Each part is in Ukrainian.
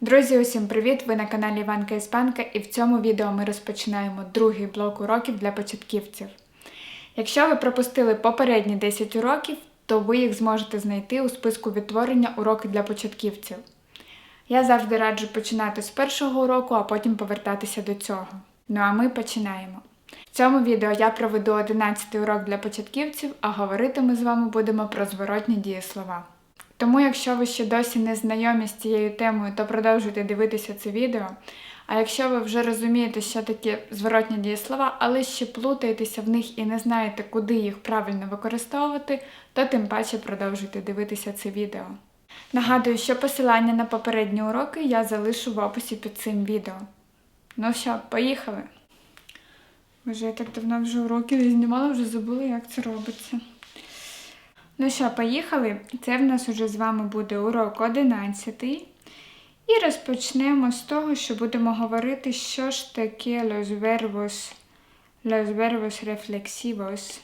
Друзі, усім привіт! Ви на каналі Іванка Іспанка і в цьому відео ми розпочинаємо другий блок уроків для початківців. Якщо ви пропустили попередні 10 уроків, то ви їх зможете знайти у списку відтворення уроки для початківців. Я завжди раджу починати з першого уроку, а потім повертатися до цього. Ну а ми починаємо. В цьому відео я проведу 11 урок для початківців, а говорити ми з вами будемо про зворотні дієслова. Тому, якщо ви ще досі не знайомі з цією темою, то продовжуйте дивитися це відео. А якщо ви вже розумієте, що таке зворотні дієслова, але ще плутаєтеся в них і не знаєте, куди їх правильно використовувати, то тим паче продовжуйте дивитися це відео. Нагадую, що посилання на попередні уроки я залишу в описі під цим відео. Ну що, поїхали! Боже, я так давно вже уроки не знімала, вже забула, як це робиться. Ну що, поїхали? Це в нас уже з вами буде урок 11. І розпочнемо з того, що будемо говорити, що ж таке los verbos, los verbos reflexivos,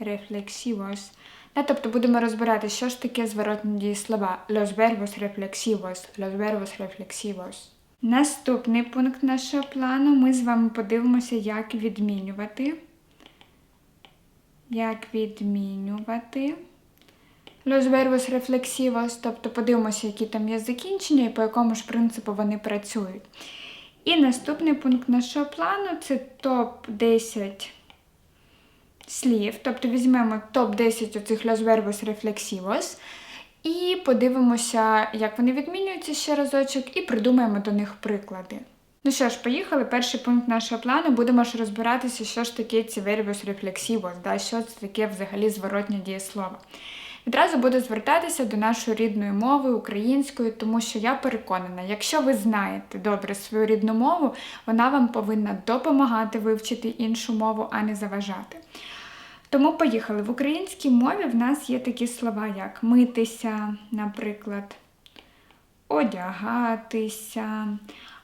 reflexivos. Да, тобто будемо розбирати, що ж таке зворотні дієслова. Los verbos reflexivos, los verbos reflexivos. Наступний пункт нашого плану ми з вами подивимося, як відмінювати. Як відмінювати. Los verbos reflexivos, тобто подивимося, які там є закінчення і по якому ж принципу вони працюють. І наступний пункт нашого плану це топ-10 слів. Тобто візьмемо топ-10 оцих los verbos reflexivos і подивимося, як вони відмінюються ще разочок, і придумаємо до них приклади. Ну що ж, поїхали. Перший пункт нашого плану. Будемо ж розбиратися, що ж таке ці verbos reflexivos, да, що це таке взагалі зворотнє дієслово. Відразу буду звертатися до нашої рідної мови, української, тому що я переконана, якщо ви знаєте добре свою рідну мову, вона вам повинна допомагати вивчити іншу мову, а не заважати. Тому поїхали. В українській мові в нас є такі слова, як митися, наприклад, одягатися,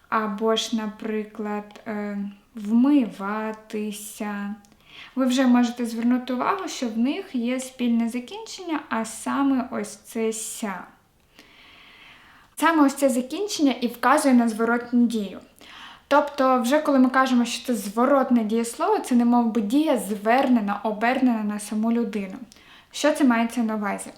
або ж, наприклад, е, вмиватися. Ви вже можете звернути увагу, що в них є спільне закінчення, а саме ось це ся. Саме ось це закінчення і вказує на зворотну дію. Тобто, вже коли ми кажемо, що це зворотне дієслово, це не мов би дія звернена, обернена на саму людину. Що це мається на увазі?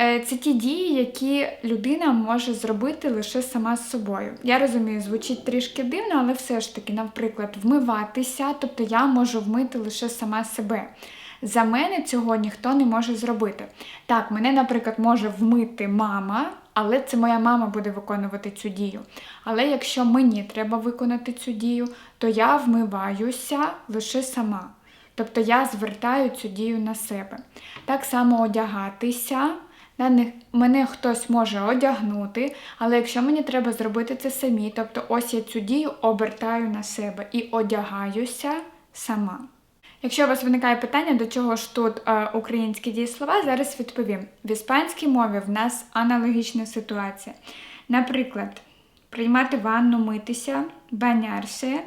Е, Це ті дії, які людина може зробити лише сама з собою. Я розумію, звучить трішки дивно, але все ж таки, наприклад, вмиватися, тобто я можу вмити лише сама себе. За мене цього ніхто не може зробити. Так, мене, наприклад, може вмити мама, але це моя мама буде виконувати цю дію. Але якщо мені треба виконати цю дію, то я вмиваюся лише сама. Тобто я звертаю цю дію на себе. Так само одягатися. Мене хтось може одягнути, але якщо мені треба зробити це самі, тобто ось я цю дію обертаю на себе і одягаюся сама. Якщо у вас виникає питання, до чого ж тут е, українські дієслова, зараз відповім. В іспанській мові в нас аналогічна ситуація. Наприклад, приймати ванну, митися, банярсе,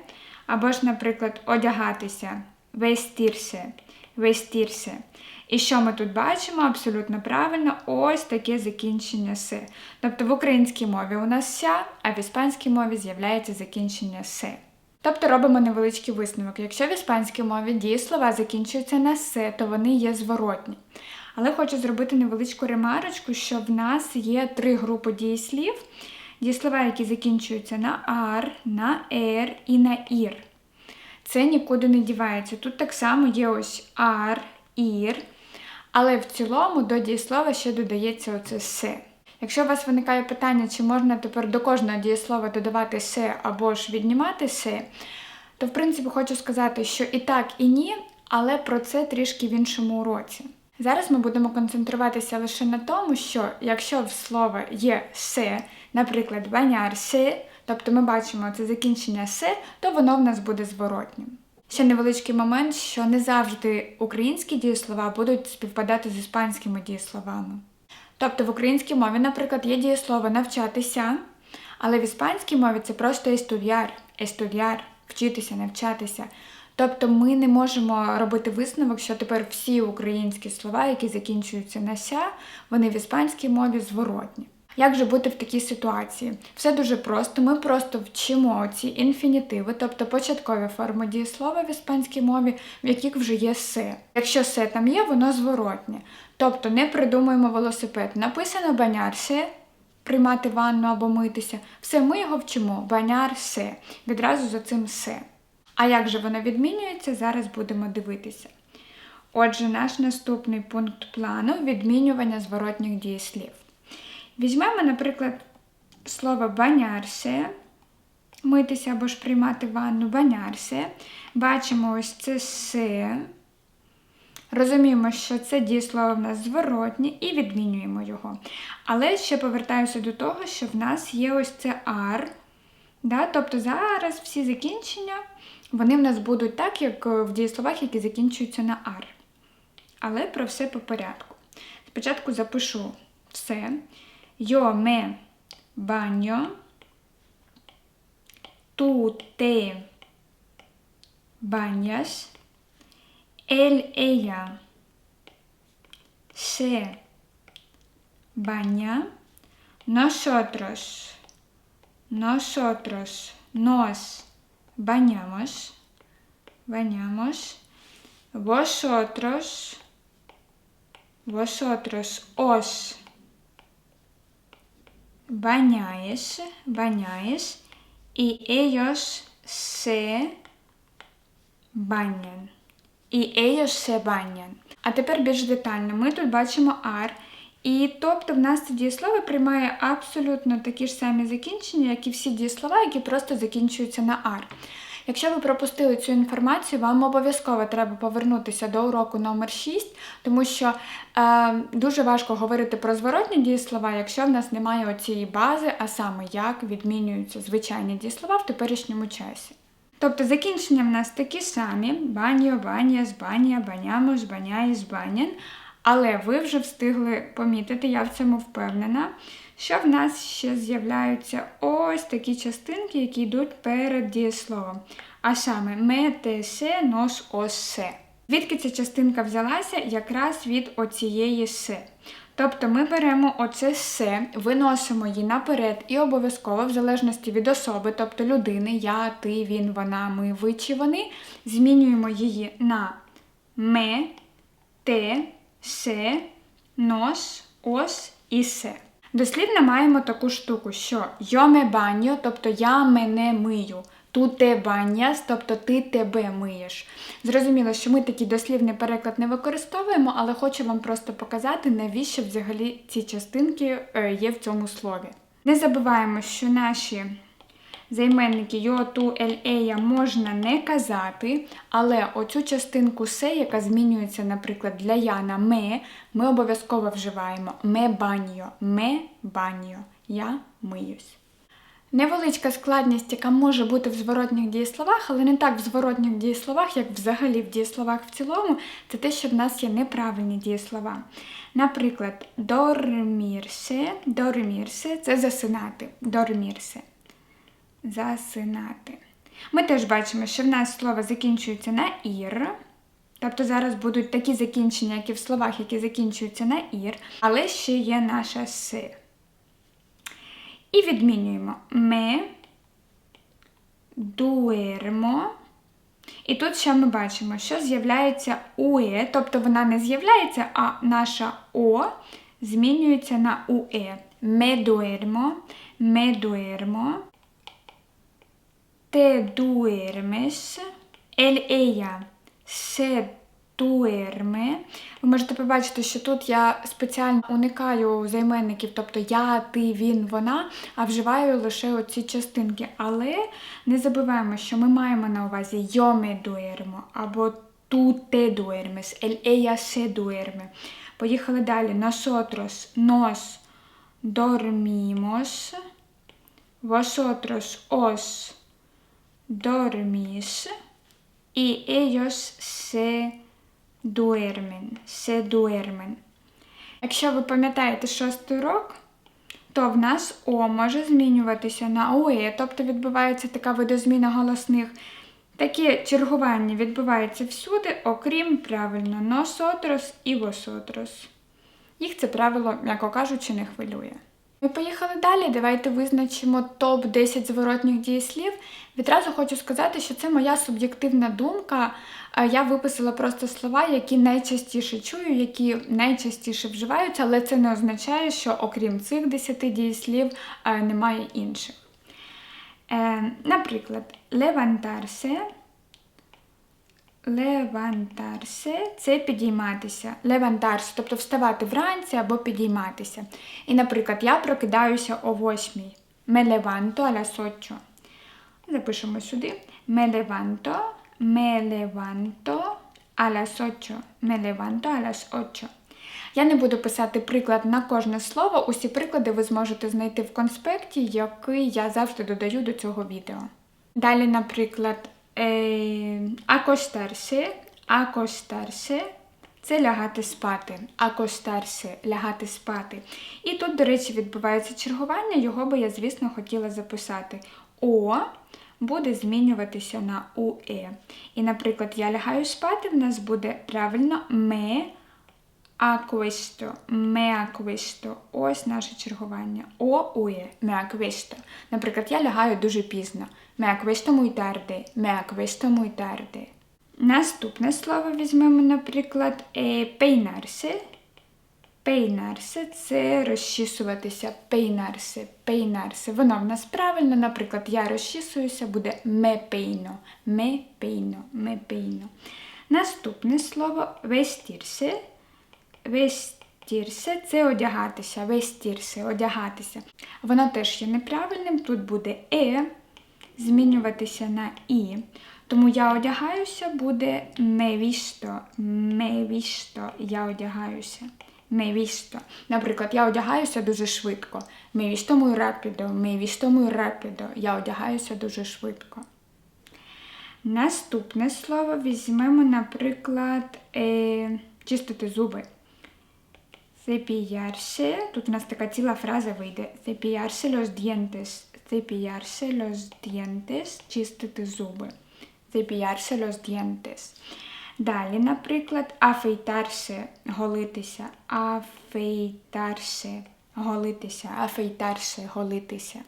або ж, наприклад, одягатися, вестірсе, вестірсе. І що ми тут бачимо? Абсолютно правильно, ось таке закінчення се. Тобто в українській мові у нас ся, а в іспанській мові з'являється закінчення се. Тобто робимо невеличкий висновок. Якщо в іспанській мові дієслова закінчуються на се, то вони є зворотні. Але хочу зробити невеличку ремарочку, що в нас є три групи дієслів. Дієслова, які закінчуються на ар, на ер і на ір. Це нікуди не дівається. Тут так само є ось ар, ір. Але в цілому до дієслова ще додається оце се. Якщо у вас виникає питання, чи можна тепер до кожного дієслова додавати се або ж віднімати се, то в принципі хочу сказати, що і так, і ні, але про це трішки в іншому уроці. Зараз ми будемо концентруватися лише на тому, що якщо в слово є се, наприклад, баняр се, тобто ми бачимо це закінчення се, то воно в нас буде зворотнім. Ще невеличкий момент, що не завжди українські дієслова будуть співпадати з іспанськими дієсловами. Тобто в українській мові, наприклад, є дієслово навчатися, але в іспанській мові це просто естудіар, естудіар, вчитися, навчатися. Тобто ми не можемо робити висновок, що тепер всі українські слова, які закінчуються на ся, вони в іспанській мові зворотні. Як же бути в такій ситуації? Все дуже просто. Ми просто вчимо ці інфінітиви, тобто початкові форми дієслова в іспанській мові, в яких вже є се. Якщо се там є, воно зворотнє. Тобто не придумуємо велосипед. Написано банярсе, приймати ванну або митися. Все, ми його вчимо. Банярсе. Відразу за цим се. А як же воно відмінюється, зараз будемо дивитися. Отже, наш наступний пункт плану відмінювання зворотніх дієслів. Візьмемо, наприклад, слово банярсе, митися або ж приймати ванну банярсе. Бачимо ось це се. Розуміємо, що це дієслово в нас зворотнє і відмінюємо його. Але ще повертаюся до того, що в нас є ось це ар. Да? Тобто зараз всі закінчення вони в нас будуть так, як в дієсловах, які закінчуються на ар. Але про все по порядку. Спочатку запишу все. Yo me baño. Tú te bañas. Él, ella se baña. Nosotros, nosotros nos bañamos. Bañamos. Vosotros, vosotros os bañáis, bañáis y ellos se bañan. І ellos se bañan. А тепер більш детально. Ми тут бачимо are. І тобто в нас це дієслово приймає абсолютно такі ж самі закінчення, як і всі дієслова, які просто закінчуються на are. Якщо ви пропустили цю інформацію, вам обов'язково треба повернутися до уроку номер 6 тому що е, дуже важко говорити про зворотні дієслова, якщо в нас немає оцієї бази, а саме як відмінюються звичайні дієслова в теперішньому часі. Тобто закінчення в нас такі самі: баньо, баня, збанія, банямо, збаняє, збанян. Але ви вже встигли помітити, я в цьому впевнена, що в нас ще з'являються ось такі частинки, які йдуть перед дієсловом. А саме ме, те, се, нос, ос, се. Звідки ця частинка взялася? Якраз від оцієї се. Тобто ми беремо оце се, виносимо її наперед і обов'язково, в залежності від особи, тобто людини, я, ти, він, вона, ми, ви чи вони, змінюємо її на ме, те, се, нос, ос і се. Дослівно маємо таку штуку, що йоме баньо, тобто я мене мию. Ту те баняс, тобто ти тебе миєш. Зрозуміло, що ми такий дослівний переклад не використовуємо, але хочу вам просто показати, навіщо взагалі ці частинки е, є в цьому слові. Не забуваємо, що наші займенники йо, ту, ель, ея можна не казати, але оцю частинку се, яка змінюється, наприклад, для я на ме, ми обов'язково вживаємо ме баньо, ме баньо, я миюсь. Невеличка складність, яка може бути в зворотніх дієсловах, але не так в зворотніх дієсловах, як взагалі в дієсловах в цілому, це те, що в нас є неправильні дієслова. Наприклад, dormirse, dormirse – це засинати. Dormirse. Засинати. Ми теж бачимо, що в нас слово закінчується на ір. Тобто зараз будуть такі закінчення, як і в словах, які закінчуються на ір, але ще є наша си. І відмінюємо ме, дуермо. І тут що ми бачимо, що з'являється уе, тобто вона не з'являється, а наша О змінюється на уе. Ме дуермо, те дуермес, ель ея се дуерме. Ви можете побачити, що тут я спеціально уникаю займенників, тобто я, ти, він, вона, а вживаю лише оці частинки. Але не забуваємо, що ми маємо на увазі йоме дуермо або ту те дуермес, ель ея се дуерме. Поїхали далі. Nosotros nos dormimos. Vosotros os dormís. Y ellos se duermen, се дуермен. Якщо ви пам'ятаєте шостий урок, то в нас О може змінюватися на ОЕ, тобто відбувається така видозміна голосних. Таке чергування відбувається всюди, окрім правильно носотрос і восотрос. Їх це правило, м'яко кажучи, не хвилює. Ми поїхали далі. Давайте визначимо топ-10 зворотніх дієслів. Відразу хочу сказати, що це моя суб'єктивна думка. Е, Я виписала просто слова, які найчастіше чую, які найчастіше вживаються, але це не означає, що окрім цих 10 дієслів е, немає інших. Е, Наприклад, levantarse. Levantarse – це підійматися. Levantarse, тобто вставати вранці або підійматися. І, наприклад, я прокидаюся о 8. Me levanto a las 8. Запишемо сюди. Me levanto, me levanto a las 8. Me levanto a las 8. Я не буду писати приклад на кожне слово. Усі приклади ви зможете знайти в конспекті, який я завжди додаю до цього відео. Далі, наприклад, е, Акоштарше, акоштарше – це лягати спати. акоштарше – лягати спати. І тут, до речі, відбувається чергування, його би я, звісно, хотіла записати. О буде змінюватися на УЕ. І, наприклад, я лягаю спати, в нас буде правильно me acquisto, me acquisto. Ось наше чергування. О, ує, me acquisto. Наприклад, я лягаю дуже пізно. Me acquisto muy tarde, me acquisto muy tarde. Наступне слово візьмемо, наприклад, е, peinarse. Peinarse – це розчісуватися. Peinarse, peinarse. Воно в нас правильно, наприклад, я розчісуюся, буде me peino, me peino, me peino. Наступне слово vestirse. Vestirse – це одягатися. Vestirse – одягатися. Воно теж є неправильним. Тут буде е, змінюватися на і. Тому я одягаюся буде me visto, я одягаюся. Visto. Наприклад, я одягаюся дуже швидко. Me visto muy rápido, me visto. Я одягаюся дуже швидко. Наступне слово візьмемо, наприклад, е, чистити зуби. Cepillarse, тут у нас така ціла фраза вийде. Cepillarse los dientes. Cepillarse los dientes, чистити зуби. Cepillarse los dientes. Далі, наприклад, afeitarse, голитися. Afeitarse, голитися. Afeitarse, голитися.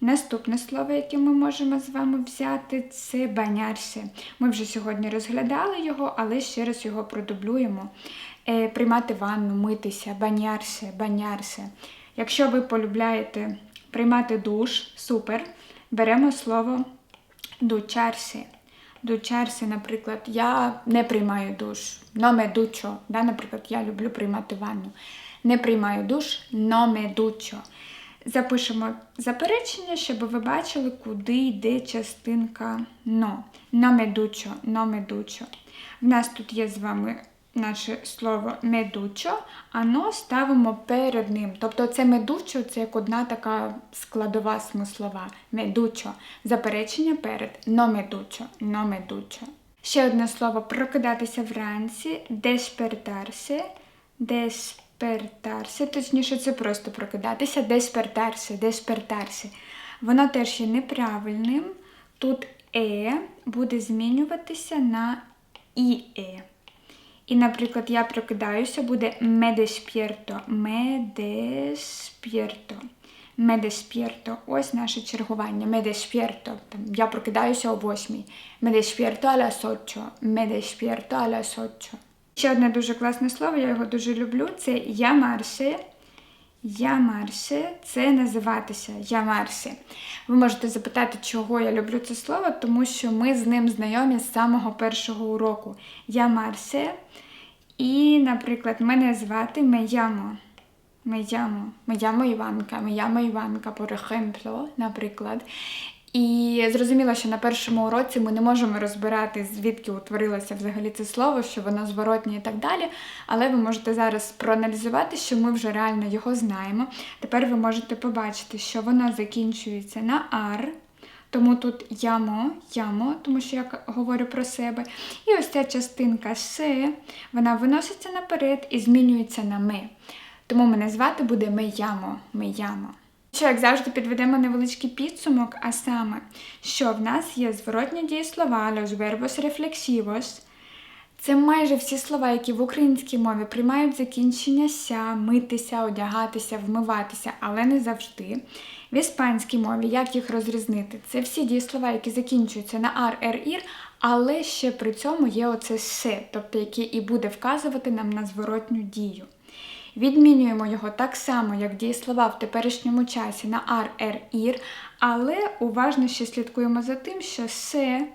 Наступне слово, яке ми можемо з вами взяти, це банярсе. Ми вже сьогодні розглядали його, але ще раз його продублюємо. Е, приймати ванну, митися, банярсе, банярсе. Якщо ви полюбляєте приймати душ, супер. Беремо слово дучарсе. Дучарсе, наприклад, я не приймаю душ, номе дучо. Да, наприклад, я люблю приймати ванну. Не приймаю душ, номе дучо. Запишемо заперечення, щоб ви бачили, куди йде частинка но. Номедучо, номедучо. В нас тут є з вами наше слово медучо, а ставимо перед ним. Тобто це медучо це як одна така складова смислова. Медучо. Заперечення перед номедучо, номедучо. Ще одне слово прокидатися вранці, деспертарсе, деспертарсе, точніше, це просто прокидатися, деспертарсе, деспертарсе. Воно теж є неправильним. Тут е буде змінюватися на іе. І, наприклад, я прокидаюся, буде me despierto, me despierto, me despierto. Ось наше чергування. Me despierto. Я прокидаюся о 8. Me despierto a las 8. Me despierto a las 8. Ще одне дуже класне слово, я його дуже люблю. Це llamarse. Марсі – це називатися. Я Марсі. Ви можете запитати, чого я люблю це слово, тому що ми з ним знайомі з самого першого уроку. Я Марсі. І, наприклад, мене звати Меямо. Меямо. Меямо Іванка. Меямо Іванка, por ejemplo, наприклад. І зрозуміло, що на першому уроці ми не можемо розбирати, звідки утворилося взагалі це слово, що воно зворотнє і так далі. Але ви можете зараз проаналізувати, що ми вже реально його знаємо. Тепер ви можете побачити, що воно закінчується на ар. Тому тут ямо, ямо, тому що я говорю про себе. І ось ця частинка се, вона виноситься наперед і змінюється на ми. Тому мене звати буде Меямо, Меямо. Що, як завжди, підведемо невеличкий підсумок, а саме, що в нас є зворотні дієслова, los verbos reflexivos. Це майже всі слова, які в українській мові приймають закінчення ся, митися, одягатися, вмиватися, але не завжди. В іспанській мові як їх розрізнити? Це всі дієслова, які закінчуються на ар, ер, ір, але ще при цьому є оце се, тобто який і буде вказувати нам на зворотню дію. Відмінюємо його так само, як дієслова в теперішньому часі на ар, ер, ір, але уважно ще слідкуємо за тим, що се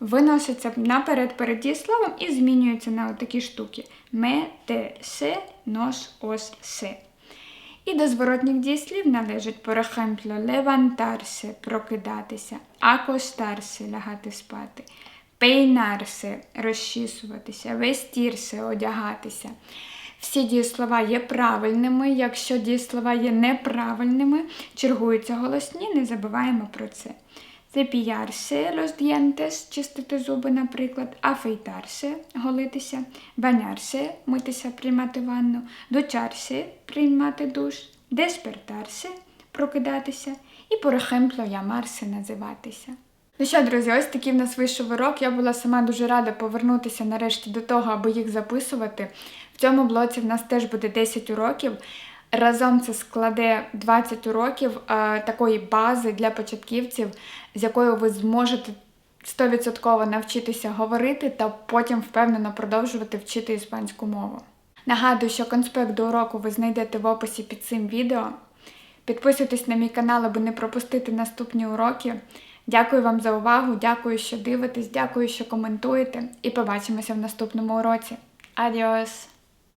виноситься наперед перед дієсловом і змінюється на такі штуки. Ме, те, се, нос, ос, се. І до зворотніх дієслів належать, por ejemplo, levantarse, прокидатися, acostarse, лягати спати, peinarse, розчісуватися, vestirse, одягатися. Всі дієслова є правильними. Якщо дієслова є неправильними, чергуються голосні, не забуваємо про це. Los dientes, чистити зуби, наприклад, afeitarse, голитися, bañarse, митися, приймати ванну, ducharse, приймати душ, despertarse, прокидатися і, por ejemplo, називатися. Ну що, друзі, ось такий в нас вийшов урок. Я була сама дуже рада повернутися нарешті до того, аби їх записувати. В цьому блоці в нас теж буде 10 уроків. Разом це складе 20 уроків е, такої бази для початківців, з якою ви зможете 100% навчитися говорити та потім впевнено продовжувати вчити іспанську мову. Нагадую, що конспект до уроку ви знайдете в описі під цим відео. Підписуйтесь на мій канал, аби не пропустити наступні уроки. Дякую вам за увагу, дякую, що дивитесь, дякую, що коментуєте, і побачимося в наступному уроці. Адіос!